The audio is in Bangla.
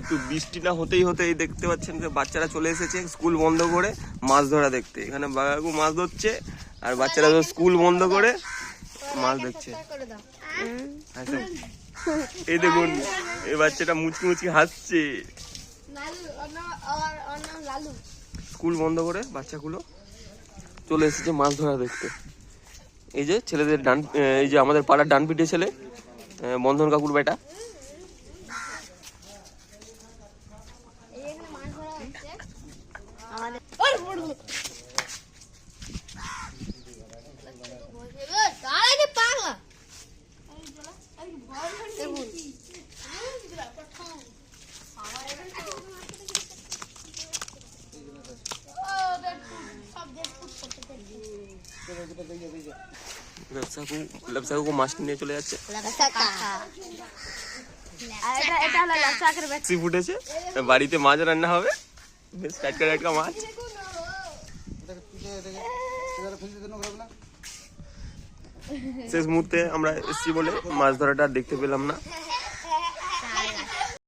একটু বৃষ্টি না হতেই হতেই দেখতে পাচ্ছেন যে বাচ্চারা চলে এসেছে স্কুল বন্ধ করে মাছ ধরা দেখতে। এখানে বাগাকু মাছ ধরছে আর বাচ্চারা তো স্কুল বন্ধ করে মাছ দেখছে। আচ্ছা, এই দেখুন এই বাচ্চাটা মুচকি মুচকি হাসছে। স্কুল বন্ধ করে বাচ্চাগুলো চলে এসেছে মাছ ধরা দেখতে। এই যে ছেলেদের ডান এই যে আমাদের পাড়ার ডান পিঠে ছেলে বন্ধন কাকুর বেটা। পাগলা ব্যবসা ব্যবসা কাকু মাছ নিয়ে চলে যাচ্ছে এটা হলো লাচাকের ব্যাট সি ফুটেছে বাড়িতে মাছ রান্না হবে বেশ টাটকা একটা মাছ। শেষ মুহূর্তে আমরা এসছি বলে মাছ ধরাটা দেখতে পেলাম না।